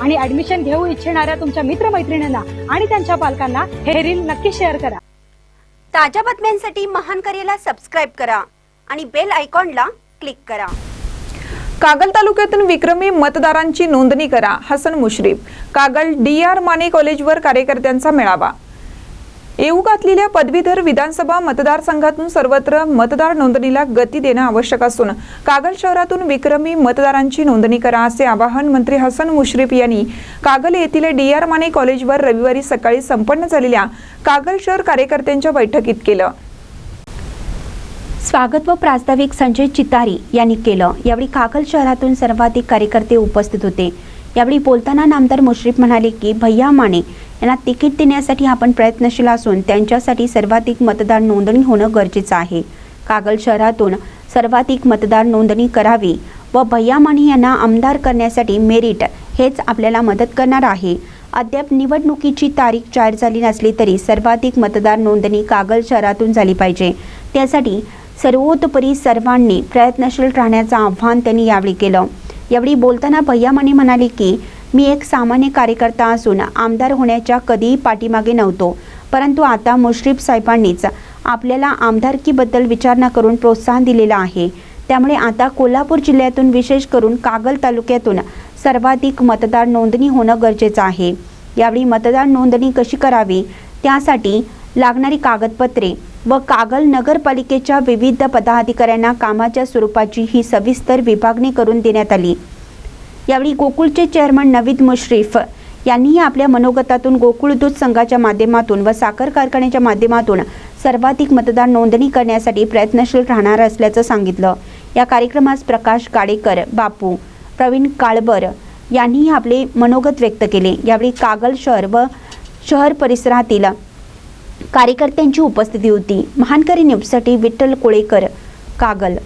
आणि ऍडमिशन घेऊ इच्छिणाऱ्या तुमच्या मित्रमैत्रिणींना आणि त्यांच्या पालकांना हे रील नक्की शेअर करा. ताज्या बातम्यांसाठी महान करेला सबस्क्राईब करा आणि बेल आयकॉनला क्लिक करा. कागल तालुक्यातून विक्रमी मतदारांची नोंदणी करा हसन मुश्रीफ. कागल डी आर माने कॉलेजवर कार्यकर्त्यांचा मेळावा. येऊ घातलेल्या पदवीधर विधानसभा मतदारसंघातून सर्वत्र मतदार नोंदणीला गती देणं आवश्यक असून कागल शहरातून विक्रमी मतदारांची नोंदणी करा असे आवाहन मंत्री हसन मुश्रीफ यांनी कागल येथील डी आर माने कॉलेजवर रविवारी सकाळी संपन्न झालेल्या कागल शहर कार्यकर्त्यांच्या बैठकीत केलं. स्वागत व प्रास्ताविक संजय चितारी यांनी केलं. यावेळी कागल शहरातून सर्वाधिक कार्यकर्ते उपस्थित होते. यावेळी बोलताना नामदार मुश्रीफ म्हणाले की भैया माने यांना तिकीट देण्यासाठी आपण प्रयत्नशील असून त्यांच्यासाठी सर्वाधिक मतदार नोंदणी होणं गरजेचं आहे. कागल शहरातून सर्वाधिक मतदार नोंदणी करावी व भैया माने यांना आमदार करण्यासाठी मेरिट हेच आपल्याला मदत करणार आहे. अद्याप निवडणुकीची तारीख जाहीर झाली नसली तरी सर्वाधिक मतदार नोंदणी कागल शहरातून झाली पाहिजे. त्यासाठी सर्वोतोपरी सर्वांनी प्रयत्नशील राहण्याचं आव्हान त्यांनी यावेळी केलं. यावेळी बोलताना भैया माने म्हणाले की मी एक सामान्य कार्यकर्ता असून आमदार होण्याच्या कधीही पाठीमागे नव्हतो. परंतु आता मुश्रीफ साहेबांनीच आपल्याला आमदारकीबद्दल विचारणा करून प्रोत्साहन दिलेलं आहे. त्यामुळे आता कोल्हापूर जिल्ह्यातून विशेष करून कागल तालुक्यातून सर्वाधिक मतदार नोंदणी होणं गरजेचं आहे. यावेळी मतदार नोंदणी कशी करावी? त्यासाठी लागणारी कागदपत्रे व कागल नगरपालिकेच्या विविध पदाधिकाऱ्यांना कामाच्या स्वरूपाची ही सविस्तर विभागणी करून देण्यात आली. यावेळी गोकुळचे चेअरमन नवीद मुश्रीफ यांनीही आपल्या मनोगतातून गोकुळ दूध संघाच्या माध्यमातून व साखर कारखान्याच्या माध्यमातून सर्वाधिक मतदार नोंदणी करण्यासाठी प्रयत्नशील राहणार असल्याचं सांगितलं. या कार्यक्रमास प्रकाश गाडेकर बापू प्रवीण काळबर यांनीही आपले मनोगत व्यक्त केले. यावेळी कागल शहर व शहर परिसरातील कार्यकर्त्यांची उपस्थिती होती. महानकरी न्यूजसाठी विठ्ठल कोळेकर कागल